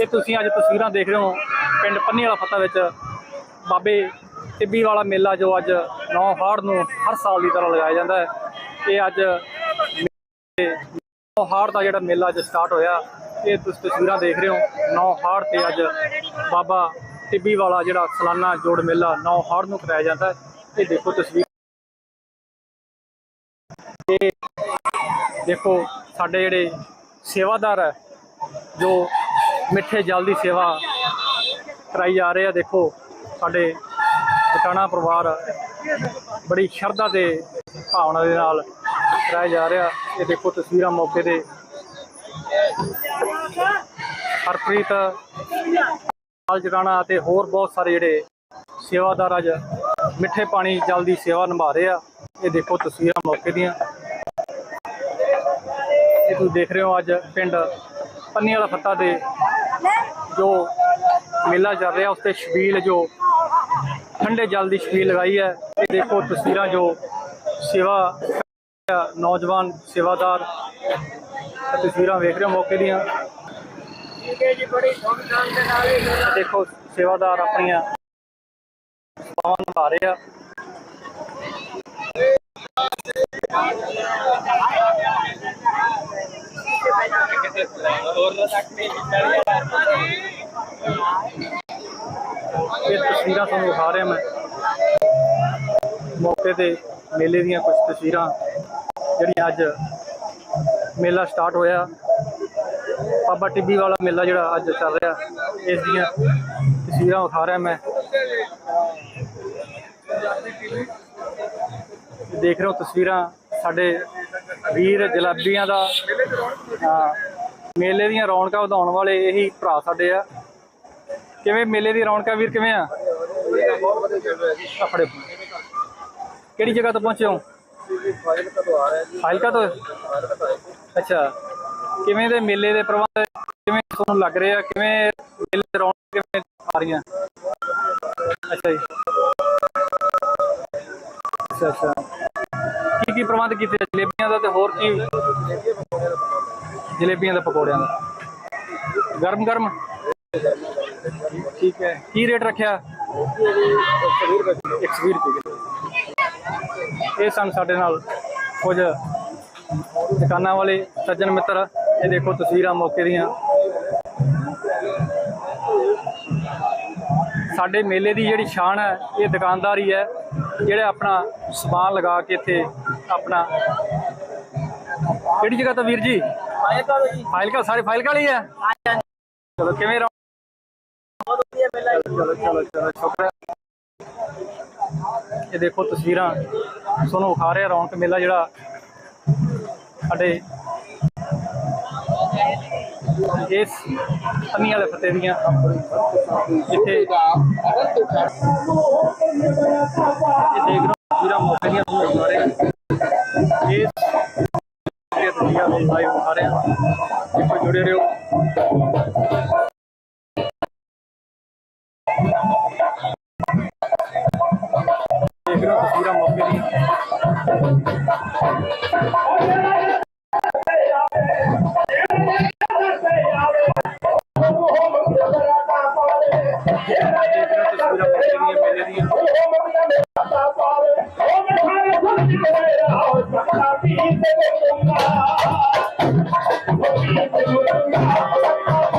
ਇਹ ਤੁਸੀਂ ਅੱਜ ਤਸਵੀਰਾਂ ਦੇਖ ਰਹੇ ਹੋ ਪਿੰਡ ਪੰਨੀ ਵਾਲਾ ਫੱਤਾ ਵਿੱਚ ਬਾਬੇ ਟਿੱਬੀ ਵਾਲਾ ਮੇਲਾ ਜੋ ਅੱਜ 9 ਹਾੜ ਨੂੰ ਹਰ ਸਾਲ ਦੀ ਤਰ੍ਹਾਂ ਲਗਾਇਆ ਜਾਂਦਾ ਹੈ। ਇਹ ਅੱਜ 9 ਹਾੜ ਦਾ ਜਿਹੜਾ ਮੇਲਾ ਅੱਜ ਸਟਾਰਟ ਹੋਇਆ, ਇਹ ਤੁਸੀਂ ਤਸਵੀਰਾਂ ਦੇਖ ਰਹੇ ਹੋ। 9 ਹਾੜ ਤੇ ਅੱਜ ਬਾਬਾ ਟਿੱਬੀ ਵਾਲਾ ਜਿਹੜਾ ਸਾਲਾਨਾ ਜੋੜ ਮੇਲਾ 9 ਹਾੜ ਨੂੰ ਕਰਾਇਆ ਜਾਂਦਾ ਹੈ। ਇਹ ਦੇਖੋ ਤਸਵੀਰ। ਇਹ ਦੇਖੋ ਸਾਡੇ ਜਿਹੜੇ ਸੇਵਾਦਾਰ ਹੈ, ਜੋ ਮਿੱਠੇ ਜਲ ਦੀ ਸੇਵਾ ਕਰਾਈ ਜਾ ਰਹੇ ਆ। ਦੇਖੋ, ਸਾਡੇ ਬਟਾਣਾ ਪਰਿਵਾਰ ਬੜੀ ਸ਼ਰਧਾ ਤੇ ਭਾਵਨਾ ਦੇ ਨਾਲ ਕਰਾਇਆ ਜਾ ਰਿਹਾ। ਇਹ ਦੇਖੋ ਤਸਵੀਰਾਂ ਮੌਕੇ ਤੇ। ਹਰਪ੍ਰੀਤ ਹਾਲ ਜਗਾਣਾ ਅਤੇ ਹੋਰ ਬਹੁਤ ਸਾਰੇ ਜਿਹੜੇ ਸੇਵਾਦਾਰ ਅੱਜ ਮਿੱਠੇ ਪਾਣੀ ਜਲ ਦੀ ਸੇਵਾ ਨਿਭਾ ਰਹੇ ਆ। ਇਹ ਦੇਖੋ ਤਸਵੀਰਾਂ ਮੌਕੇ ਦੀਆਂ। ਇਹ ਤੁਸੀਂ ਦੇਖ ਰਹੇ ਹੋ ਅੱਜ ਪਿੰਡ ਪੰਨੀ ਵਾਲਾ ਫੱਤਾ ਦੇ ਜੋ ਮੇਲਾ ਚੱਲ ਰਿਹਾ, ਉਸ ਤੇ ਛਬੀਲ ਜੋ ਠੰਡੇ ਜਲ ਦੀ ਛਬੀਲ ਲਗਾਈ ਹੈ। ਇਹ ਦੇਖੋ ਤਸਵੀਰਾਂ ਜੋ ਸੇਵਾ ਨੌਜਵਾਨ ਸੇਵਾਦਾਰ। ਇਹ ਤਸਵੀਰਾਂ ਵੇਖ ਰਹੇ ਹੋ ਮੌਕੇ ਦੀਆਂ। ਇਹ ਦੇਖੋ ਸੇਵਾਦਾਰ ਆਪਣੀਆਂ ਸੇਵਾਵਾਂ ਨਿਭਾ ਰਹੇ ਇਹ ਤਸਵੀਰਾਂ ਤੁਹਾਨੂੰ ਦਿਖਾ ਰਿਹਾ ਮੈਂ। ਮੌਕੇ ਤੇ ਮੇਲੇ ਦੀਆਂ ਕੁਝ ਤਸਵੀਰਾਂ, ਜਿਹੜੀਆਂ ਅੱਜ ਮੇਲਾ ਸਟਾਰਟ ਹੋਇਆ। ਬਾਬਾ ਟਿੱਬੀ ਵਾਲਾ ਮੇਲਾ ਜਿਹੜਾ ਅੱਜ ਚੱਲ ਰਿਹਾ। ਇਸ ਦੀਆਂ ਤਸਵੀਰਾਂ ਉਠਾ ਰਿਹਾ ਮੈਂ। ਦੇਖ ਰਹੇ ਹੋ ਤਸਵੀਰਾਂ ਸਾਡੇ ਵੀਰ ਜਲਾਬੀਆਂ ਦਾ ਹਾਂ, ਮੇਲੇ ਦੀਆਂ ਰੌਣਕਾਂ ਵਧਾਉਣ ਵਾਲੇ ਇਹੀ ਭਰਾ ਸਾਡੇ ਆ। ਕਿਵੇਂ ਮੇਲੇ ਦੀ ਰੌਣਕਾਂ ਵੀਰ ਕਿਵੇਂ ਆ? ਆਪਣੇ ਕਿਹੜੀ ਜਗ੍ਹਾ ਤੋਂ ਪਹੁੰਚੇ ਹੋ? ਫਾਇਲਕਾ ਤੋਂ? ਅੱਛਾ। ਕਿਵੇਂ ਦੇ ਮੇਲੇ ਦੇ ਪ੍ਰਬੰਧ ਕਿਵੇਂ ਤੁਹਾਨੂੰ ਲੱਗ ਰਿਹਾ ਕਿਵੇਂ ਮੇਲੇ ਦੀ ਰੌਣਕ ਕਿਵੇਂ ਆ ਰਹੀਆਂ? ਅੱਛਾ ਜੀ। ਅੱਛਾ ਅੱਛਾ। ਕੀ ਕੀ ਪ੍ਰਬੰਧ ਕੀਤੇ ਜਲੇਬੀਆਂ ਦਾ ਤੇ ਹੋਰ ਕੀ ਜਲੇਬੀਆਂ ਦੇ ਪਕੌੜਿਆਂ ਦਾ। ਗਰਮ ਗਰਮ। ਠੀਕ ਹੈ। ਕੀ ਰੇਟ ਰੱਖਿਆ? 120 ਰੁਪਏ ਇਹ ਸਨ ਸਾਡੇ ਨਾਲ ਕੁਝ ਦੁਕਾਨਾਂ ਵਾਲੇ, ਸੱਜਣ ਮਿੱਤਰ। ਇਹ ਦੇਖੋ ਤਸਵੀਰਾਂ ਮੌਕੇ ਦੀਆਂ। ਸਾਡੇ ਮੇਲੇ ਦੀ ਜਿਹੜੀ ਸ਼ਾਨ ਹੈ, ਇਹ ਦੁਕਾਨਦਾਰੀ ਹੈ, ਜਿਹੜੇ ਆਪਣਾ ਸਮਾਨ ਲਗਾ ਕੇ ਇੱਥੇ ਆਪਣਾ ਕਿਹੜੀ ਜਗ੍ਹਾ ਤੋਂ ਵੀਰ ਜੀ? ਫਾਈਲ ਸਾਰੇ ਫਾਈਲ ਵਾਲੀ ਹੈ? ਚਲੋ ਕਿਵੇਂ ਰਹੋ? ਚਲੋ ਚਲੋ ਚਲੋ ਸ਼ੁਕਰ ਇਹ ਦੇਖੋ ਤਸਵੀਰਾਂ ਤੁਹਾਨੂੰ ਵਿਖਾ ਰਿਹਾ ਰੌਣਕ ਮੇਲਾ ਜਿਹੜਾ ਸਾਡੇ ਇਸ ਅੰਨੀ ਵਾਲੇ ਫਤਿਹ ਦੀਆਂ ਜਿੱਥੇ ਇਹ ਦੇਖ ਰਹੇ ਹੋ ਤਸਵੀਰਾਂ ਮੌਕੇ ਦੀਆਂ ਤੁਹਾਨੂੰ ਵਿਖਾ ਰਿਹਾ ਦੇਖ ਰਹੇ ਹੋ ਤਸਵੀਰਾਂ ਮੌਕੇ ਦੀਆਂ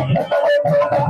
ਦੇਖ ਰਹੇ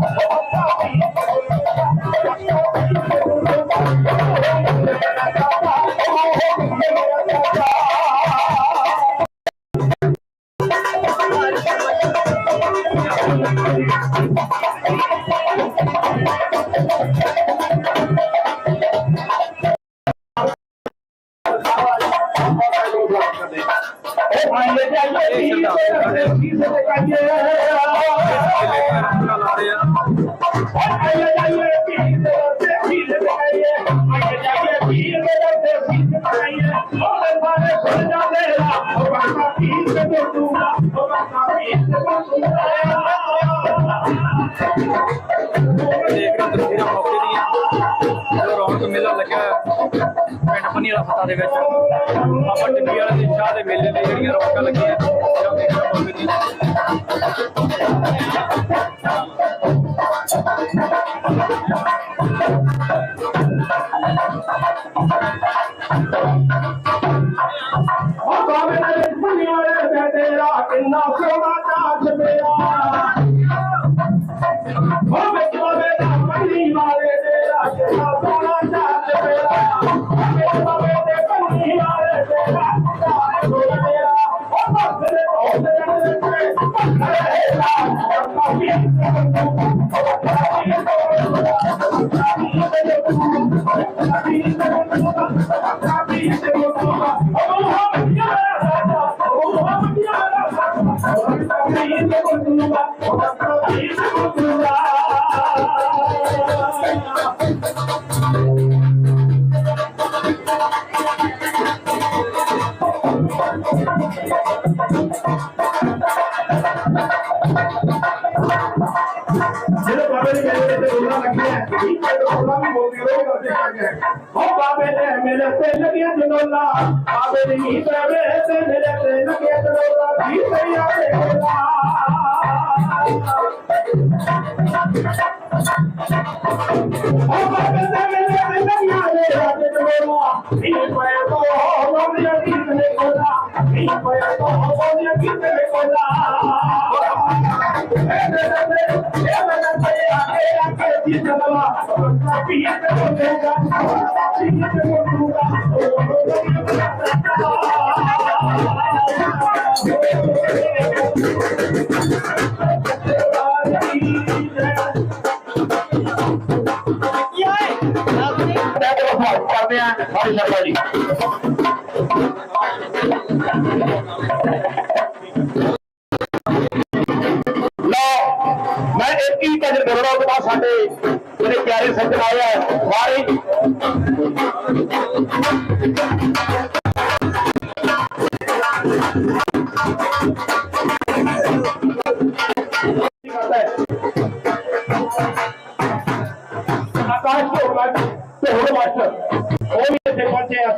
ਪਿੰਡ ਪੰਨੀ ਵਾਲਾ ਫਤਾ ਦੇ ਵਿੱਚ ਆਪਾਂ ਟਿੱਬੀ ਵਾਲੇ ਦੇ ਸ਼ਾਹ ਦੇ ਮੇਲੇ ਦੇ ਜਿਹੜੀਆਂ ਰੌਣਕਾਂ ਲੱਗੀਆਂ ਨੇ ਮੇਰੇ ਤੇ ਲੱਗਿਆ ਜਨੋਲਾ ਬਾਬੇ ਨੇ ਹੀ ਕਰਦੇ ਆ ਸਾਡੀ ਸ਼ਰਮਾ ਜੀ ਲਓ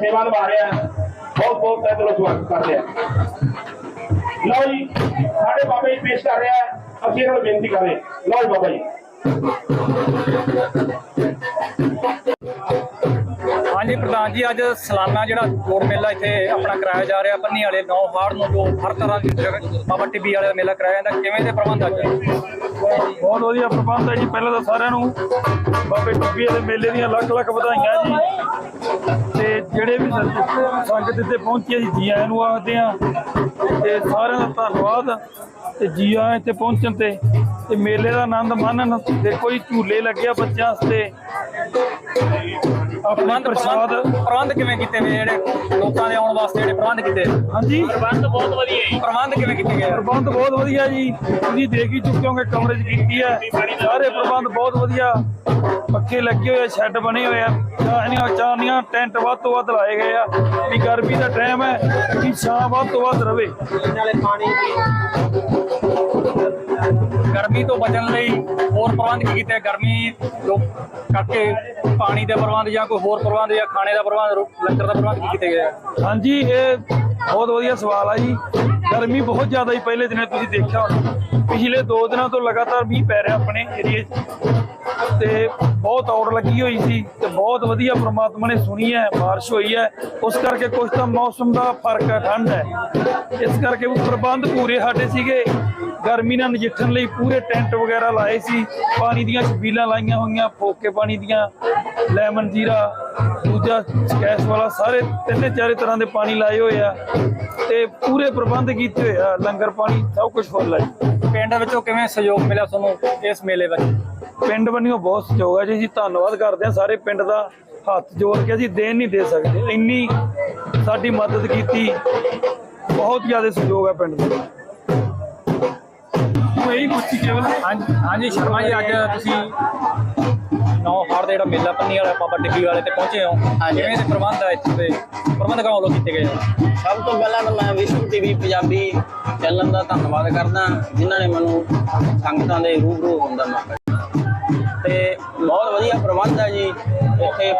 ਸੇਵਾ ਨਿਭਾ ਰਿਹਾ ਬਹੁਤ ਬਹੁਤ ਤਹਿ ਦਿਲੋਂ ਸਵਾਗਤ ਕਰ ਰਿਹਾ ਲਓ ਜੀ, ਸਾਡੇ ਬਾਬਾ ਜੀ ਪੇਸ਼ ਕਰ ਰਿਹਾ ਅਸੀਂ ਇਹਨਾਂ ਨੂੰ ਬੇਨਤੀ ਕਰ ਰਹੇ ਲਓ ਜੀ ਬਾਬਾ ਜੀ। ਪ੍ਰਧਾਨ ਜੀ, ਅੱਜ ਸਾਲਾਨਾ ਜਿਹੜਾ ਜੋੜ ਮੇਲਾ ਇੱਥੇ ਆਪਣਾ ਕਰਾਇਆ ਜਾ ਰਿਹਾ, ਪੰਨੀ ਵਾਲੇ ਨੌ ਹਾੜ ਨੂੰ ਜੋ ਹਰ ਤਰ੍ਹਾਂ ਦੀ ਜਗ੍ਹਾ ਬਾਬਾ ਟਿੱਬੀ ਵਾਲੇ ਦਾ ਮੇਲਾ ਕਰਾਇਆ ਜਾਂਦਾ, ਕਿਵੇਂ ਦੇ ਪ੍ਰਬੰਧ ਅੱਜ? ਬਹੁਤ ਵਧੀਆ ਪ੍ਰਬੰਧ ਹੈ ਜੀ, ਪਹਿਲਾਂ ਤਾਂ ਸਾਰਿਆਂ ਨੂੰ ਬਾਬੇ ਟੁੱਬੀ ਦੇ ਮੇਲੇ ਦੀਆਂ ਲੱਖ ਲੱਖ ਵਧਾਈਆਂ ਜੀ। ਤੇ ਜਿਹੜੇ ਵੀ ਸੰਗਤ ਇੱਥੇ ਪਹੁੰਚੇ ਜੀ ਜੀ ਆਇਆਂ ਨੂੰ ਆਖਦੇ ਆ ਤੇ ਸਾਰਿਆਂ ਦਾ ਧੰਨਵਾਦ, ਤੇ ਜੀ ਆਇਆਂ ਇੱਥੇ ਪਹੁੰਚਣ ਤੇ ਤੇ ਮੇਲੇ ਦਾ ਆਨੰਦ ਮਾਣਨ ਦੇਖੋ ਜੀ ਝੂਲੇ ਲੱਗੇ ਆ ਬੱਚਿਆਂ ਵਾਸਤੇ। ਆਪਣੇ ਪ੍ਰਬੰਧ ਪ੍ਰਸ਼ਾਦ ਪ੍ਰਬੰਧ ਕਿਵੇਂ ਕੀਤੇ ਨੇ ਜਿਹੜੇ ਲੋਕਾਂ ਦੇ ਆਉਣ ਵਾਸਤੇ ਜਿਹੜੇ ਪ੍ਰਬੰਧ ਕੀਤੇ? ਹਾਂਜੀ। ਪ੍ਰਬੰਧ ਬਹੁਤ ਵਧੀਆ ਜੀ। ਪ੍ਰਬੰਧ ਕਿਵੇਂ ਕੀਤੇ ਗਏ? ਪ੍ਰਬੰਧ ਬਹੁਤ ਵਧੀਆ ਜੀ। ਤੁਸੀਂ ਦੇਖ ਹੀ ਚੁੱਕੇ ਹੋਗੇ ਕਵਰੇਜ ਕੀਤੀ ਹੈ। ਸਾਰੇ ਪ੍ਰਬੰਧ ਬਹੁਤ ਵਧੀਆ। ਪੱਖੇ ਲੱਗੇ ਹੋਏ ਆ ਸ਼ੈੱਡ ਬਣੇ ਹੋਏ ਆ। ਚਾਹਨੀਆਂ ਚਾਹਨੀਆਂ ਟੈਂਟ ਵੱਧ ਤੋਂ ਵੱਧ ਲਾਏ ਗਏ ਆ। ਵੀ ਗਰਮੀ ਦਾ ਟਾਈਮ ਹੈ ਕਿ ਛਾਂ ਵੱਧ ਤੋਂ ਵੱਧ ਰਵੇ। ਗਰਮੀ ਤੋਂ ਬਚਣ ਲਈ ਹੋਰ ਪ੍ਰਬੰਧ ਕੀਤੇ? ਗਰਮੀ ਕਰਕੇ ਪਾਣੀ ਦੇ ਪ੍ਰਬੰਧ ਜਾਂ ਕੋਈ ਹੋਰ ਪ੍ਰਬੰਧ ਜਾਂ ਖਾਣੇ ਦਾ ਪ੍ਰਬੰਧ ਲੰਗਰ ਦਾ ਪ੍ਰਬੰਧ ਕੀ ਕੀਤੇ ਗਏ? ਹਾਂਜੀ, ਇਹ ਬਹੁਤ ਵਧੀਆ ਸਵਾਲ ਆ ਜੀ। ਗਰਮੀ ਬਹੁਤ ਜ਼ਿਆਦਾ ਹੀ ਪਹਿਲੇ ਦਿਨੇ ਤੁਸੀਂ ਦੇਖਿਆ ਹੋਣਾ। ਪਿਛਲੇ 2 ਦਿਨਾਂ ਤੋਂ ਲਗਾਤਾਰ ਮੀਂਹ ਪੈ ਰਿਹਾ ਆਪਣੇ ਏਰੀਏ 'ਚ। ਤੇ ਬਹੁਤ ਔੜ ਲੱਗੀ ਹੋਈ ਸੀ ਤੇ ਬਹੁਤ ਵਧੀਆ ਪ੍ਰਮਾਤਮਾ ਨੇ ਸੁਣੀ ਹੈ, ਬਾਰਿਸ਼ ਹੋਈ ਹੈ। ਉਸ ਕਰਕੇ ਕੁਝ ਤਾਂ ਮੌਸਮ ਦਾ ਫ਼ਰਕ ਹੈ, ਠੰਡ ਹੈ। ਇਸ ਕਰਕੇ ਉਹ ਪ੍ਰਬੰਧ ਪੂਰੇ ਸਾਡੇ ਸੀਗੇ। ਗਰਮੀ ਨਾਲ ਨਜਿੱਠਣ ਲਈ ਪੂਰੇ ਟੈਂਟ ਵਗੈਰਾ ਲਾਏ ਸੀ। ਪਾਣੀ ਦੀਆਂ ਛਬੀਲਾਂ ਲਾਈਆਂ ਹੋਈਆਂ, ਫੋਕੇ ਪਾਣੀ ਦੀਆਂ, ਲੈਮਨ ਜੀਰਾ, ਦੂਜਾ ਸਕੈਸ ਵਾਲਾ, ਸਾਰੇ ਤਿੰਨੇ ਚਾਰੇ ਤਰ੍ਹਾਂ ਦੇ ਪਾਣੀ ਲਾਏ ਹੋਏ ਆ। ਤੇ ਪੂਰੇ ਪ੍ਰਬੰਧ ਕੀਤੇ ਹੋਏ ਆ, ਲੰਗਰ ਪਾਣੀ, ਸਭ ਕੁਝ ਫੁੱਲ ਆ ਜੀ ਪਿੰਡ ਵਿੱਚੋਂ ਕਿਵੇਂ ਸਹਿਯੋਗ ਮਿਲਿਆ ਤੁਹਾਨੂੰ ਇਸ ਮੇਲੇ ਵਿੱਚ? ਪਿੰਡ ਬੰਨਿਓ ਬਹੁਤ ਸਹਿਯੋਗ ਹੈ ਜੀ ਅਸੀਂ ਧੰਨਵਾਦ ਕਰਦੇ ਹਾਂ। ਸਾਰੇ ਪਿੰਡ ਦਾ ਹੱਥ ਜੋੜ ਕੇ ਅਸੀਂ ਦੇਣ ਨਹੀਂ ਦੇ ਸਕਦੇ। ਇੰਨੀ ਸਾਡੀ ਮਦਦ ਕੀਤੀ ਬਹੁਤ ਜ਼ਿਆਦਾ ਸਹਿਯੋਗ ਹੈ ਪਿੰਡ ਦਾ। ਉਹ ਇਹੀ ਕੁਛ ਕੇਵਲ ਹਾਂਜੀ ਸ਼ਰਮਾ ਜੀ ਅੱਜ ਤੁਸੀਂ ਨੌ ਹਾੜ ਦਾ ਜਿਹੜਾ ਮੇਲਾ ਪੰਨੀ ਵਾਲਾ ਬਾਬਾ ਟਿੱਬੀ ਵਾਲੇ ਤੇ ਪਹੁੰਚੇ ਹੋ। ਕਿਵੇਂ ਦੇ ਪ੍ਰਬੰਧ ਆ ਇੱਥੇ ਦੇ? ਪ੍ਰਬੰਧਕਾਂ ਵੱਲੋਂ ਕੀਤੇ ਗਏ ਆ? ਸਭ ਤੋਂ ਪਹਿਲਾਂ ਤਾਂ ਮੈਂ ਵਿਸ਼ਵ ਟੀਵੀ ਪੰਜਾਬੀ ਚੈਨਲ ਦਾ ਧੰਨਵਾਦ ਕਰਦਾ ਜਿਨ੍ਹਾਂ ਨੇ ਮੈਨੂੰ ਸੰਗਤਾਂ ਦੇ ਰੂਬਰੂ ਹੋਣ ਦਾ ਮੌਕਾ ਦਿੱਤਾ ਤੇ ਬਹੁਤ ਵਧੀਆ ਪ੍ਰਬੰਧ ਹੈ ਜੀ। ਇੱਥੇ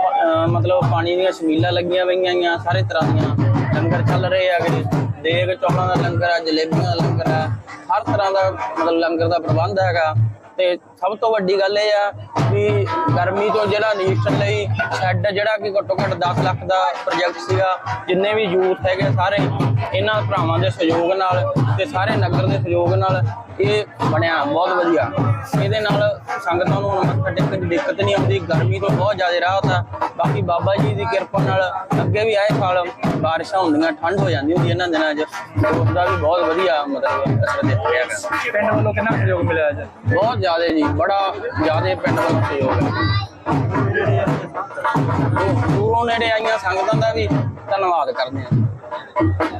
ਮਤਲਬ ਪਾਣੀ ਦੀਆਂ ਸ਼ਮੀਲਾਂ ਲੱਗੀਆਂ ਪਈਆਂ ਗਈਆਂ ਸਾਰੇ ਤਰ੍ਹਾਂ ਦੀਆਂ ਲੰਗਰ ਚੱਲ ਰਹੇ ਹੈਗੇ ਦੇਗ ਚੌਲਾਂ ਦਾ ਲੰਗਰ ਹੈ, ਜਲੇਬੀਆਂ ਦਾ ਲੰਗਰ ਹੈ, ਹਰ ਤਰ੍ਹਾਂ ਦਾ ਮਤਲਬ ਲੰਗਰ ਦਾ ਪ੍ਰਬੰਧ ਹੈਗਾ। ਤੇ ਸਭ ਤੋਂ ਵੱਡੀ ਗੱਲ ਇਹ ਆ ਵੀ ਗਰਮੀ ਤੋਂ ਜਿਹੜਾ ਨਿਰੀਖਣ ਲਈ ਸ਼ੈੱਡ ਜਿਹੜਾ ਕਿ ਘੱਟੋ ਘੱਟ 10 ਲੱਖ ਦਾ ਪ੍ਰੋਜੈਕਟ ਸੀਗਾ, ਜਿੰਨੇ ਵੀ ਯੂਥ ਹੈਗੇ ਸਾਰੇ, ਇਹਨਾਂ ਭਰਾਵਾਂ ਦੇ ਸਹਿਯੋਗ ਨਾਲ ਤੇ ਸਾਰੇ ਨਗਰ ਦੇ ਸਹਿਯੋਗ ਨਾਲ ਇਹ ਬਣਿਆ ਬਹੁਤ ਵਧੀਆ। ਇਹਦੇ ਨਾਲ ਸੰਗਤਾਂ ਨੂੰ ਹੁਣ ਟੇਕਣ ਦੀ ਦਿੱਕਤ ਨਹੀਂ ਆਉਂਦੀ ਗਰਮੀ ਤੋਂ ਬਹੁਤ ਜ਼ਿਆਦਾ ਰਾਹਤ ਆ। ਬਾਕੀ ਬਾਬਾ ਜੀ ਦੀ ਕਿਰਪਾ ਨਾਲ ਅੱਗੇ ਵੀ ਆਏ ਸਾਲ ਬਾਰਿਸ਼ਾਂ ਹੁੰਦੀਆਂ ਠੰਡ ਹੋ ਜਾਂਦੀ ਹੁੰਦੀ ਇਹਨਾਂ ਦਿਨਾਂ 'ਚ। ਉਸ ਦਾ ਵੀ ਬਹੁਤ ਵਧੀਆ ਮਤਲਬ ਅਸਰ ਦੇਖ ਰਿਹਾ ਹੈਗਾ ਪਿੰਡ ਵੱਲੋਂ ਕਿੰਨਾ ਸਹਿਯੋਗ ਮਿਲਿਆ ਅੱਜ? ਬਹੁਤ ਜ਼ਿਆਦਾ ਜੀ ਬੜਾ ਜ਼ਿਆਦਾ ਪਿੰਡ ਵੱਲੋਂ ਸਹਿਯੋਗ ਹੈ ਦੂਰੋਂ ਨੇੜੇ ਆਈਆਂ ਸੰਗਤਾਂ ਦਾ ਵੀ ਧੰਨਵਾਦ ਕਰਦੇ ਹਾਂ।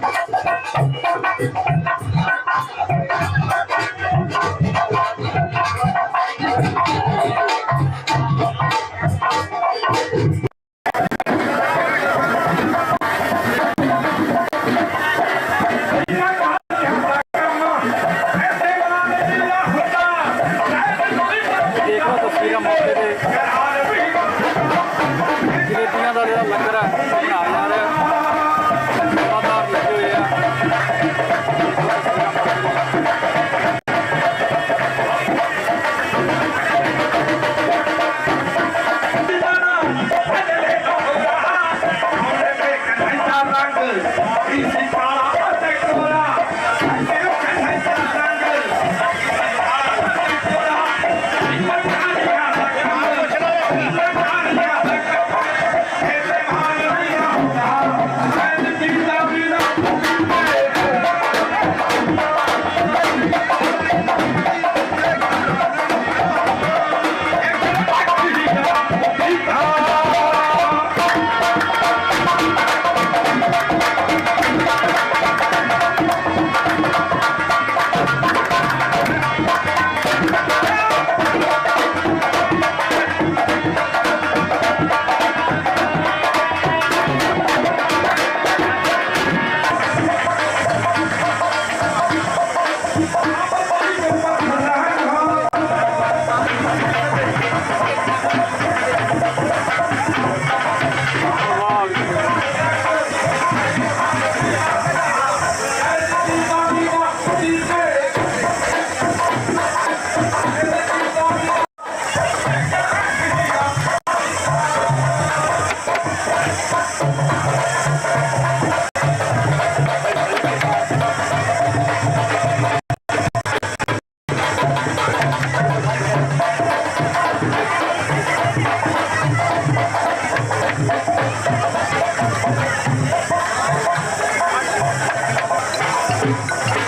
ऐसा लग रहा है Come on. Música